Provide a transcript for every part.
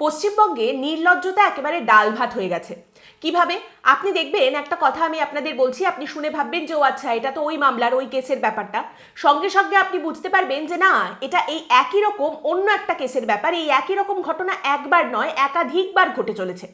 পশ্চিমবঙ্গে নির্লজ্জতা একেবারে ডাল ভাত হয়ে গেছে। কীভাবে? আপনি দেখবেন একটা কথা আমি আপনাদের বলছি, আপনি শুনে ভাববেন যে, ও আচ্ছা এটা তো ওই মামলার, ওই কেসের ব্যাপারটা। সঙ্গে সঙ্গে আপনি বুঝতে পারবেন যে, না, এটা এই একই রকম, অন্য একটা কেসের ব্যাপার। এই একই রকম ঘটনা একবার নয়, একাধিকবার ঘটে চলেছে।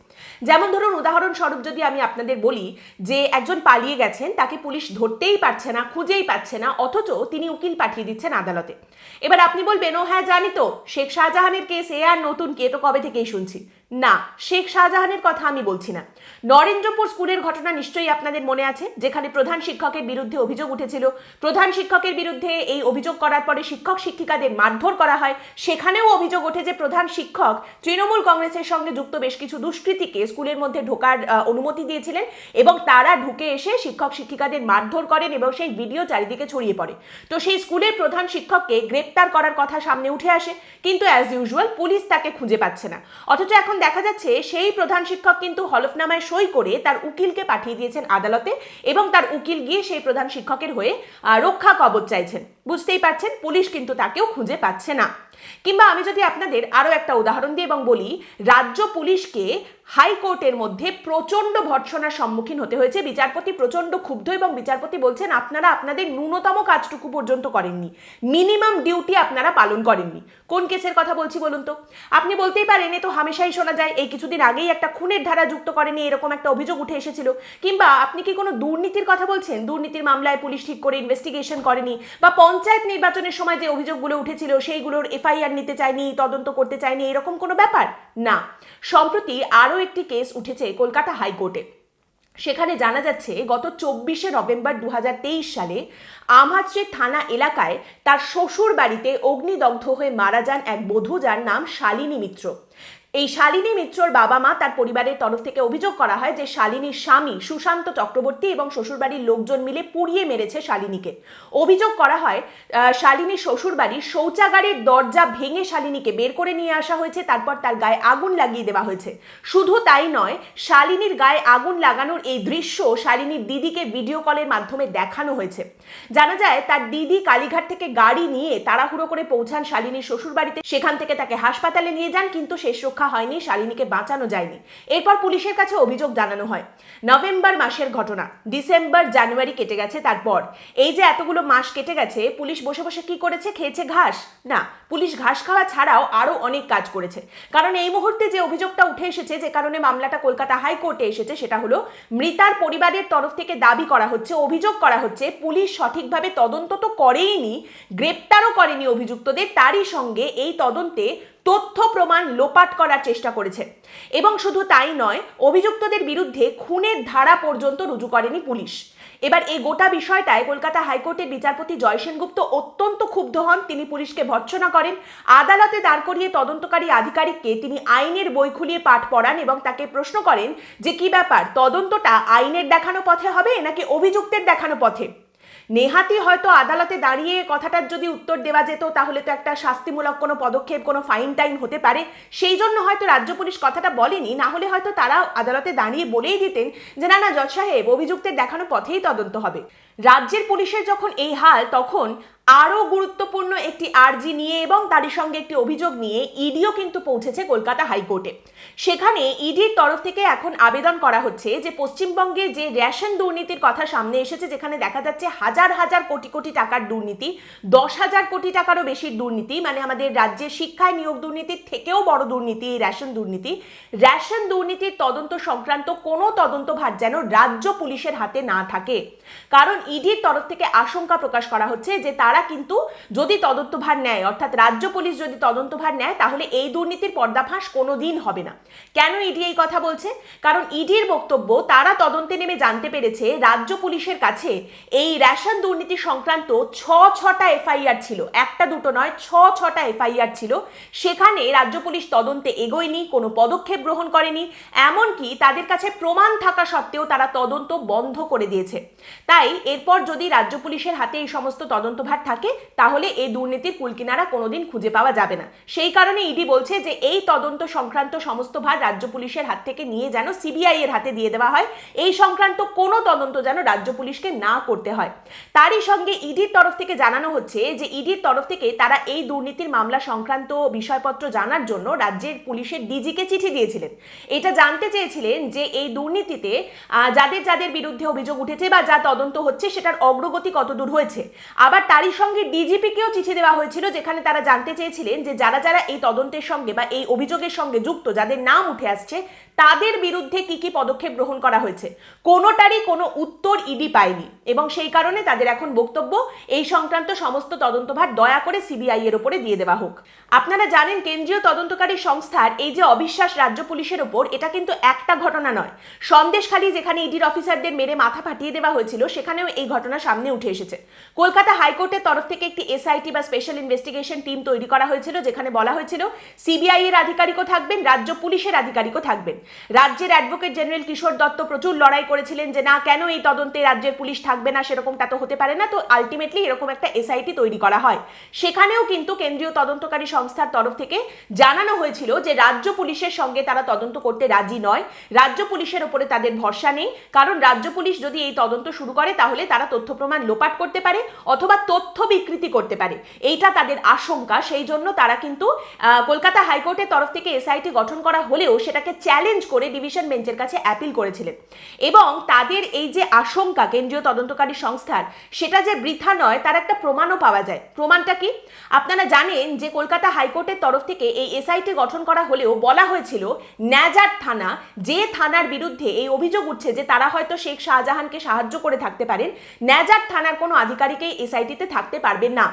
যেমন ধরুন, উদাহরণস্বরূপ যদি আমি আপনাদের বলি যে, একজন পালিয়ে গেছেন, তাকে পুলিশ ধরতেই পারছে না, খুঁজেই পাচ্ছে না, অথচ তিনি উকিল পাঠিয়ে দিচ্ছেন আদালতে। এবার আপনি বলবেন, ও হ্যাঁ জানি তো, শেখ শাহজাহানের কেস, এ আর নতুন, কে তো কবে থেকেই শুনছি? না, শেখ শাহজাহানের কথা আমি বলছি না। নরেন্দ্রপুর স্কুলের ঘটনা নিশ্চয়ই আপনাদের মনে আছে, যেখানে প্রধান শিক্ষকের বিরুদ্ধে অভিযোগ উঠেছিল। প্রধান শিক্ষকের বিরুদ্ধে এই অভিযোগ করার পরে শিক্ষক শিক্ষিকাদের মারধর করা হয়। সেখানেও অভিযোগ ওঠে যে প্রধান শিক্ষক তৃণমূল কংগ্রেসের সঙ্গে যুক্ত বেশ কিছু দুষ্কৃতীকে স্কুলের মধ্যে ঢোকার অনুমতি দিয়েছিলেন এবং তারা ঢুকে এসে শিক্ষক শিক্ষিকাদের মারধর করেন এবং সেই ভিডিও চারিদিকে ছড়িয়ে পড়ে। তো সেই স্কুলের প্রধান শিক্ষককে গ্রেপ্তার করার কথা সামনে উঠে আসে, কিন্তু অ্যাজ ইউজুয়াল পুলিশ তাকে খুঁজে পাচ্ছে না। অথচ এখন দেখা যাচ্ছে, সেই প্রধান শিক্ষক কিন্তু হলফনামায় সই করে তার উকিলকে পাঠিয়ে দিয়েছেন আদালতে এবং তার উকিল গিয়ে সেই প্রধান শিক্ষকের হয়ে রক্ষা কবচ চাইছেন। বুঝতেই পারছেন, পুলিশ কিন্তু তাকেও খুঁজে পাচ্ছে না। কিংবা আমি যদি আপনাদের আরও একটা উদাহরণ দিই এবং বলি, রাজ্য পুলিশকে হাইকোর্টের মধ্যে প্রচণ্ড ভর্ৎসনার সম্মুখীন হতে হয়েছে। বিচারপতি প্রচণ্ড ক্ষুব্ধ এবং বিচারপতি বলছেন, আপনারা আপনাদের ন্যূনতম কাজটুকু পর্যন্ত করেননি। মিনিমাম ডিউটি আপনারা পালন করেননি। কোন কেসের কথা বলছি বলুন তো? আপনি বলতেই পারেন, এ তো হামেশাই শোনা যায়, এই কিছুদিন আগেই একটা খুনের ধারা যুক্ত করেনি, এরকম একটা অভিযোগ উঠে এসেছিল। কিংবা আপনি কি কোনো দুর্নীতির কথা বলছেন? দুর্নীতির মামলায় পুলিশ ঠিক করে ইনভেস্টিগেশন করেনি বা পঞ্চায়েত নির্বাচনের সময় যে অভিযোগগুলো উঠেছিল, সেইগুলোর এফআইআর নিতে চায়নি, তদন্ত করতে চায়নি, এরকম কোনো ব্যাপার? না। সম্প্রতি আরও একটি কেস উঠেছে কলকাতা হাইকোর্টে। সেখানে জানা যাচ্ছে, গত চব্বিশে নভেম্বর দু হাজার তেইশ সালে আমহাত্রী থানা এলাকায় তার শ্বশুর বাড়িতে অগ্নিদগ্ধ হয়ে মারা যান এক বধূ যার নাম শালিনী মিত্র। এই শালিনী মিত্রর বাবা মা তার পরিবারের তরফ থেকে অভিযোগ করা হয় যে শালিনীর স্বামী সুশান্ত চক্রবর্তী এবং শ্বশুরবাড়ির লোকজন মিলে পুড়িয়ে মেরেছে শালিনীকে। অভিযোগ করা হয় শালিনীর শ্বশুরবাড়ির শৌচাগারের দরজা ভেঙে শালিনীকে বের করে নিয়ে আসা হয়েছে, তারপর তার গায়ে আগুন লাগিয়ে দেওয়া হয়েছে। শুধু তাই নয়, শালিনীর গায়ে আগুন লাগানোর এই দৃশ্য শালিনীর দিদিকে ভিডিও কলের মাধ্যমে দেখানো হয়েছে। জানা যায়, তার দিদি কালীঘাট থেকে গাড়ি নিয়ে তাড়াহুড়ো করে পৌঁছান শালিনীর শ্বশুরবাড়িতে। সেখান থেকে তাকে হাসপাতালে নিয়ে যান, কিন্তু শেষ রক্ষা হয়নি, শালিনীকে বাঁচানো যায়নি। এরপর পুলিশের কাছে অভিযোগ জানানো হয়। নভেম্বর মাসের ঘটনা। ডিসেম্বর, জানুয়ারি কেটে গেছে তারপর। এই যে এতগুলো মাস কেটে গেছে, পুলিশ বসে বসে কি করেছে? খেয়েছে ঘাস? না, পুলিশ ঘাস খাওয়া ছাড়াও আরও অনেক কাজ করেছে। কারণ এই মুহূর্তে যে অভিযোগটা উঠে এসেছে, যে কারণে মামলাটা কলকাতা হাইকোর্টে এসেছে, সেটা হলো মৃতার পরিবারের তরফ থেকে দাবি করা হচ্ছে, অভিযোগ করা হচ্ছে, পুলিশ সঠিকভাবে তদন্ত তো করেইনি, গ্রেপ্তারও করেনি অভিযুক্তদের। তারই সঙ্গে এই তদন্তে তথ্য প্রমাণ লোপাট করার চেষ্টা করেছে। এবং শুধু তাই নয়, অভিযুক্তদের বিরুদ্ধে খুনের ধারা পর্যন্ত রুজু করেনি পুলিশ। এবার এই গোটা বিষয়টায় কলকাতা হাইকোর্টের বিচারপতি জয় সেনগুপ্ত অত্যন্ত ক্ষুব্ধ হন। তিনি পুলিশকে ভর্ৎসনা করেন। আদালতে দাঁড় করিয়ে তদন্তকারী আধিকারিককে তিনি আইনের বই খুলিয়ে পাঠ পড়ান এবং তাকে প্রশ্ন করেন যে, কি ব্যাপার? তদন্তটা আইনের দেখানো পথে হবে নাকি অভিযুক্তের দেখানো পথে? নেহাতি হয়তো আদালতে দাঁড়িয়ে কথাটার যদি উত্তর দেওয়া যেত, তাহলে তো একটা শাস্তিমূলক কোনো পদক্ষেপ, কোনো ফাইন টাইন হতে পারে। সেই জন্য হয়তো রাজ্য পুলিশ কথাটা বলেনি, না হলে হয়তো তারা আদালতে দাঁড়িয়ে বলেই দিতেন যে, না না, জজ সাহেব, অভিযুক্তের দেখানো পথেই তদন্ত হবে। রাজ্যের পুলিশের যখন এই হাল, তখন আরও গুরুত্বপূর্ণ একটি আর্জি নিয়ে এবং তারই সঙ্গে একটি অভিযোগ নিয়ে ইডিও কিন্তু পৌঁছেছে কলকাতা হাইকোর্টে। সেখানে ইডির তরফ থেকে এখন আবেদন করা হচ্ছে যে পশ্চিমবঙ্গে যে রেশন দুর্নীতির কথা সামনে এসেছে, যেখানে দেখা যাচ্ছে হাজার হাজার কোটি কোটি টাকার দুর্নীতি, দশ হাজার কোটি টাকারও বেশি দুর্নীতি মানে আমাদের রাজ্যের শিক্ষায় নিয়োগ দুর্নীতির থেকেও বড় দুর্নীতি এই রেশন দুর্নীতি। রেশন দুর্নীতির তদন্ত সংক্রান্ত কোনো তদন্তভার যেন রাজ্য পুলিশের হাতে না থাকে। কারণ ইডির তরফ থেকে আশঙ্কা প্রকাশ করা হচ্ছে যে তারা কিন্তু যদি তদন্তভার নেয়, অর্থাৎ রাজ্য পুলিশ যদি তদন্তভার নেয়, তাহলে এই দুর্নীতির পর্দাফাঁস কোনো দিন হবে না। কেন ইডি এই কথা বলছে? কারণ ইডির বক্তব্য, তারা তদন্তে নেমে জানতে পেরেছে রাজ্য পুলিশের কাছে এই রেশন দুর্নীতি সংক্রান্ত ছ ছটা এফআইআর ছিল। একটা দুটো নয়, ছ ছটা এফআইআর ছিল। সেখানে রাজ্য পুলিশ তদন্তে এগোয়নি, কোনো পদক্ষেপ গ্রহণ করেনি। এমনকি তাদের কাছে প্রমাণ থাকা সত্ত্বেও তারা তদন্ত বন্ধ করে দিয়েছে। তাই এরপর যদি রাজ্য পুলিশের হাতে এই সমস্ত তদন্তভার থাকে, তাহলে এই দুর্নীতির কুলকিনারা কোনোদিন খুঁজে পাওয়া যাবে না। সেই কারণে ইডি বলছে যে, এই তদন্ত সংক্রান্ত সমস্ত ভার রাজ্য পুলিশের হাত থেকে নিয়ে যেন সিবিআই এর হাতে দিয়ে দেওয়া হয়। এই সংক্রান্ত কোনো তদন্ত যেন রাজ্য পুলিশকে না করতে হয়। তারই সঙ্গে ইডির তরফ থেকে জানানো হচ্ছে যে, ইডির তরফ থেকে তারা এই দুর্নীতির মামলা সংক্রান্ত বিষয়পত্র জানার জন্য রাজ্যের পুলিশের ডিজিকে চিঠি দিয়েছিলেন। এটা জানতে চেয়েছিলেন যে, এই দুর্নীতিতে যাদের যাদের বিরুদ্ধে অভিযোগ উঠেছে বা যা তদন্ত হচ্ছে সেটার অগ্রগতি কতদূর হয়েছে। আবার তারই সঙ্গে ডিজিপিকেও চিঠি দেওয়া হয়েছিল, যেখানে তারা জানতে চেয়েছিলেন যে যারা যারা এই তদন্তের সঙ্গে বা এই অভিযোগের সঙ্গে যুক্ত, যাদের নাম উঠে আসছে, তাদের বিরুদ্ধে কি কি পদক্ষেপ গ্রহণ করা হয়েছে। কোনোটারই কোনো উত্তর ইডি পায়নি এবং সেই কারণে তাদের এখন বক্তব্য এই সংক্রান্ত সমস্ত তদন্তভার দয়া করে সিবিআই এর উপরে দিয়ে দেওয়া হোক। আপনারা জানেন, কেন্দ্রীয় তদন্তকারী সংস্থার এই যে অবিশ্বাস রাজ্য পুলিশের ওপর এটা কিন্তু একটা ঘটনা নয়। সন্দেশখালী যেখানে ইডির অফিসারদের মেরে মাথা ফাটিয়ে দেওয়া হয়েছিল, সেখানেও এই ঘটনা সামনে উঠে এসেছে। কলকাতা হাইকোর্টের তরফ থেকে একটি এসআইটি বা স্পেশাল ইনভেস্টিগেশন টিম তৈরি করা হয়েছিল, যেখানে বলা হয়েছিল সিবিআই এর আধিকারিকও থাকবেন, রাজ্য পুলিশের আধিকারিকও থাকবেন। রাজ্যের অ্যাডভোকেট জেনারেল কিশোর দত্ত প্রচুর লড়াই করেছিলেন যে, না, কেন এই তদন্তে রাজ্যের পুলিশ থাকবে না? সেরকমটা তো হতে পারে না। তো আলটিমেটলি এরকম একটা এসআইটি তৈরি করা হয়। সেখানেও কিন্তু কেন্দ্রীয় তদন্তকারী সংস্থার তরফ থেকে জানানো হয়েছিল যে, রাজ্য পুলিশের সঙ্গে তারা তদন্ত করতে রাজি নয়। রাজ্য পুলিশের ওপরে তাদের ভরসা নেই। কারণ রাজ্য পুলিশ যদি এই তদন্ত শুরু করে, তাহলে তারা তথ্য প্রমাণ লোপাট করতে পারে অথবা তথ্য বিকৃতি করতে পারে। এইটা তাদের আশঙ্কা। সেই জন্য তারা কিন্তু কলকাতা হাইকোর্টের তরফ থেকে এসআইটি গঠন করা হলেও সেটাকে চ্যালেঞ্জ করে ডিভিশন বেঞ্চের কাছে অ্যাপিল করেছিলেন। এবং তাদের এই যে আশঙ্কা কেন্দ্রীয় তদন্তকারী সংস্থার, সেটা যে বৃথা নয়, তার একটা প্রমাণও পাওয়া যায়। প্রমাণটা কি? আপনারা জানেন যে কলকাতা হাইকোর্টের তরফ থেকে এই এসআইটি গঠন করা হলেও বলা হয়েছিল, ন্যাজার থানা, যে থানার বিরুদ্ধে এই অভিযোগ উঠছে যে তারা হয়তো শেখ শাহজাহানকে সাহায্য করে থাকতে পারেন ন্যাজার থানার কোনো আধিকারিকেই এসআইটিতে থাকতে পারবেন না।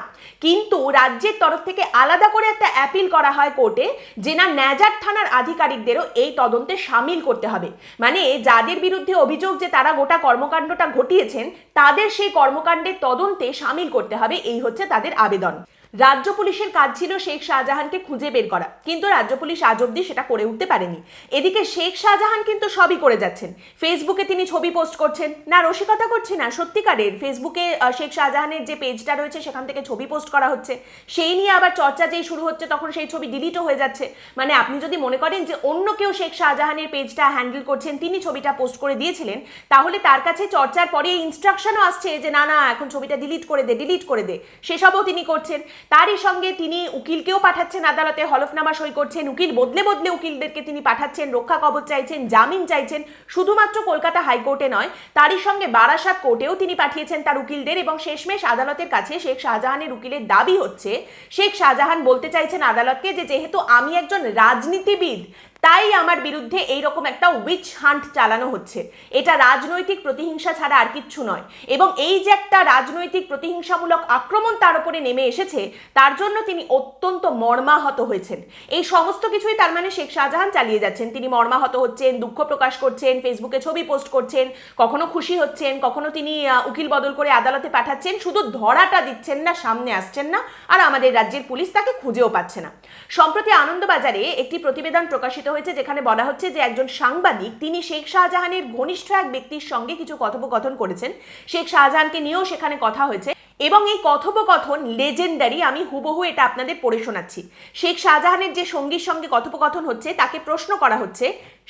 কিন্তু রাজ্যের তরফ থেকে আলাদা করে একটা অ্যাপিল করা হয় কোর্টে, যে না ন্যাজার থানার আধিকারিকদেরও এই তদন্তে সামিল করতে হবে। মানে যাদের বিরুদ্ধে অভিযোগ যে তারা গোটা কর্মকাণ্ডটা ঘটিয়েছেন, তাদের সেই কর্মকাণ্ডের তদন্তে সামিল করতে হবে, এই হচ্ছে তাদের আবেদন। রাজ্য পুলিশের কাজ ছিল শেখ শাহজাহানকে খুঁজে বের করা। কিন্তু রাজ্য পুলিশ আজ অব্দি সেটা করে উঠতে পারেনি। এদিকে শেখ শাহজাহান কিন্তু সবই করে যাচ্ছেন। ফেসবুকে তিনি ছবি পোস্ট করছেন। না, রসিকতা করছে না, সত্যিকারের ফেসবুকে শেখ শাহজাহানের যে পেজটা রয়েছে, সেখান থেকে ছবি পোস্ট করা হচ্ছে। সেই নিয়ে আবার চর্চা যেই শুরু হচ্ছে, তখন সেই ছবি ডিলিটও হয়ে যাচ্ছে। মানে আপনি যদি মনে করেন যে অন্য কেউ শেখ শাহজাহানের পেজটা হ্যান্ডেল করছেন, তিনি ছবিটা পোস্ট করে দিয়েছিলেন, তাহলে তার কাছে চর্চার পরে ইনস্ট্রাকশনও আসছে যে, না না, এখন ছবিটা ডিলিট করে দে ডিলিট করে দে। সেসবও তিনি করছেন। তারই সঙ্গে তিনি উকিলকেও পাঠাচ্ছেন আদালতে, হলফনামা সই করছেন, উকিল বদলে বদলে উকিলদেরকে তিনি পাঠাচ্ছেন, রক্ষা কবচ চাইছেন, জামিন চাইছেন, শুধুমাত্র কলকাতা হাইকোর্টে নয়, তারই সঙ্গে বারাসাত কোর্টেও তিনি পাঠিয়েছেন তার উকিলদের এবং শেষমেশ আদালতের কাছে শেখ শাহজাহানের উকিলের দাবি হচ্ছে, শেখ শাহজাহান বলতে চাইছেন আদালতকে যে যেহেতু আমি একজন রাজনীতিবিদ তাই আমার বিরুদ্ধে এইরকম একটা উইচ হান্ট চালানো হচ্ছে। এটা রাজনৈতিক প্রতিহিংসা ছাড়া আর কিচ্ছু নয়। এবং এই যে একটা রাজনৈতিক প্রতিহিংসামূলক আক্রমণ তার উপরে নেমে এসেছে, তার জন্য তিনি অত্যন্ত মর্মাহত হয়েছেন। এই সমস্ত কিছুই তার মানে শেখ শাহজাহান চালিয়ে যাচ্ছেন। তিনি মর্মাহত হচ্ছেন, দুঃখ প্রকাশ করছেন ফেসবুকে ছবি পোস্ট করছেন, কখনো খুশি হচ্ছেন, কখনো তিনি উকিল বদল করে আদালতে পাঠাচ্ছেন, শুধু ধরাটা দিচ্ছেন না, সামনে আসছেন না, আর আমাদের রাজ্যের পুলিশ তাকে খুঁজেও পাচ্ছে না। সম্প্রতি আনন্দবাজারে একটি প্রতিবেদন প্রকাশিত হয়েছে যেখানে বলা হচ্ছে যে একজন সাংবাদিক, তিনি শেখ শাহজাহানের ঘনিষ্ঠ এক ব্যক্তির সঙ্গে কিছু কথোপকথন করেছেন। শেখ শাহজাহানকে নিয়েও সেখানে কথা হয়েছে এবং এই কথোপকথন লেজেন্ডারি আমি হুবহু এটা আপনাদের পড়ে শোনাচ্ছি। শেখ শাহজাহানের যে সঙ্গীর সঙ্গে কথোপকথন হচ্ছে, তাকে প্রশ্ন করা হচ্ছে,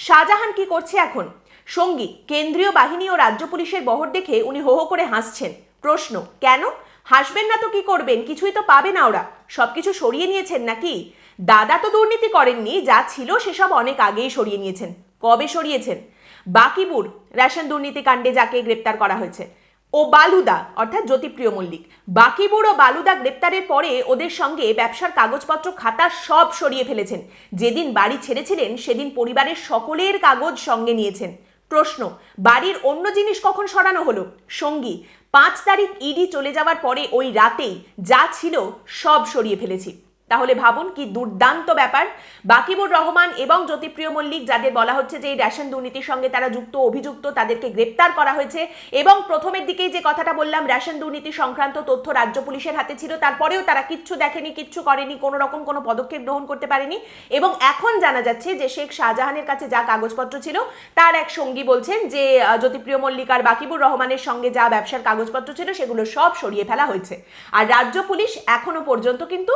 শাহজাহান কি করছে এখন? সঙ্গী, কেন্দ্রীয় বাহিনী ও রাজ্য পুলিশের বহর দেখে উনি হো হো করে হাসছেন। প্রশ্ন, কেন? হাসবেন না তো কি করবেন? কিছুই তো পাবে না ওরা। সবকিছু সরিয়ে নিয়েছেন নাকি? দাদা তো দুর্নীতি করেননি, যা ছিল সেসব অনেক আগেই সরিয়ে নিয়েছেন। কবে সরিয়েছেন? বাকিবুর, রেশন দুর্নীতি কাণ্ডে যাকে গ্রেপ্তার করা হয়েছে। ও বালুদা, অর্থাৎ জ্যোতিপ্রিয় মল্লিক। বাকিবুর ও বালুদা গ্রেপ্তারের পরে ওদের সঙ্গে ব্যবসার কাগজপত্র, খাতা সব সরিয়ে ফেলেছেন। যেদিন বাড়ি ছেড়েছিলেন, সেদিন পরিবারের সকলের কাগজ সঙ্গে নিয়েছেন। প্রশ্ন, বাড়ির অন্য জিনিস কখন সরানো হলো? সঙ্গী, পাঁচ তারিখ ইডি চলে যাওয়ার পরে ওই রাতেই যা ছিল সব সরিয়ে ফেলেছি। তাহলে ভাবুন কি দুর্দান্ত ব্যাপার। বাকিবুর রহমান এবং জ্যোতিপ্রিয় মল্লিক যাদের বলা হচ্ছে যে এই রেশন দুর্নীতির সঙ্গে তারা যুক্ত, অভিযুক্ত, তাদেরকে গ্রেপ্তার করা হয়েছে এবং প্রথমের দিকেই যে কথাটা বললাম, রেশন দুর্নীতি সংক্রান্ত তথ্য রাজ্য পুলিশের হাতে ছিল, তারপরেও তারা কিচ্ছু দেখেনি, কিচ্ছু করেনি, কোনো রকম কোনো পদক্ষেপ গ্রহণ করতে পারেনি এবং এখন জানা যাচ্ছে যে শেখ শাহজাহানের কাছে যা কাগজপত্র ছিল, তার এক সঙ্গী বলছেন যে জ্যোতিপ্রিয় মল্লিক আর বাকিবুর রহমানের সঙ্গে যা ব্যবসার কাগজপত্র ছিল, সেগুলো সব সরিয়ে ফেলা হয়েছে। আর রাজ্য পুলিশ এখনও পর্যন্ত কিন্তু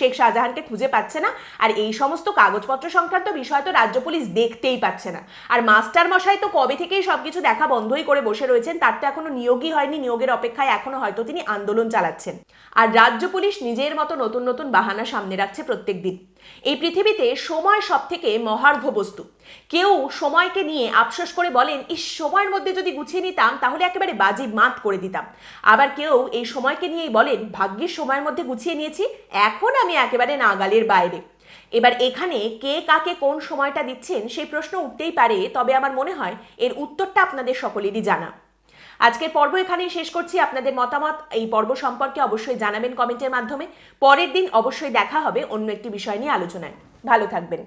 শেখ শাহজাহানকে খুঁজে পাচ্ছে না। আর এই সমস্ত কাগজপত্র সংক্রান্ত বিষয় তো রাজ্য পুলিশ দেখতেই পাচ্ছে না। আর মাস্টার মশাই তো কবে থেকেই সব কিছু দেখা বন্ধই করে বসে রয়েছেন, তার তো এখনও নিয়োগই হয়নি। নিয়োগের অপেক্ষায় এখনও হয়তো তিনি আন্দোলন চালাচ্ছেন। আর রাজ্য পুলিশ নিজের মতো নতুন নতুন বাহানা সামনে রাখছে প্রত্যেক দিন। এই পৃথিবীতে সময় সব থেকে মহার্ঘ বস্তু। কেউ সময়কে নিয়ে আফসোস করে বলেন, ইস, সময়ের মধ্যে যদি গুছিয়ে নিতাম, তাহলে একেবারে বাজি মাত করে দিতাম। আবার কেউ এই সময়কে নিয়েই বলেন, ভাগ্যের সময়ের মধ্যে গুছিয়ে নিয়েছি, এখন আমি একেবারে নাগালের বাইরে। এবার এখানে কে কাকে কোন সময়টা দিচ্ছেন, সেই প্রশ্ন উঠতেই পারে, তবে আমার মনে হয় এর উত্তরটা আপনাদের সকলেরই জানা। আজকের পর্ব এখানেই শেষ করছি। আপনাদের মতামত এই পর্ব সম্পর্কে অবশ্যই জানাবেন কমেন্টের মাধ্যমে। পরের দিন অবশ্যই দেখা হবে অন্য একটি বিষয় নিয়ে আলোচনায়। ভালো থাকবেন।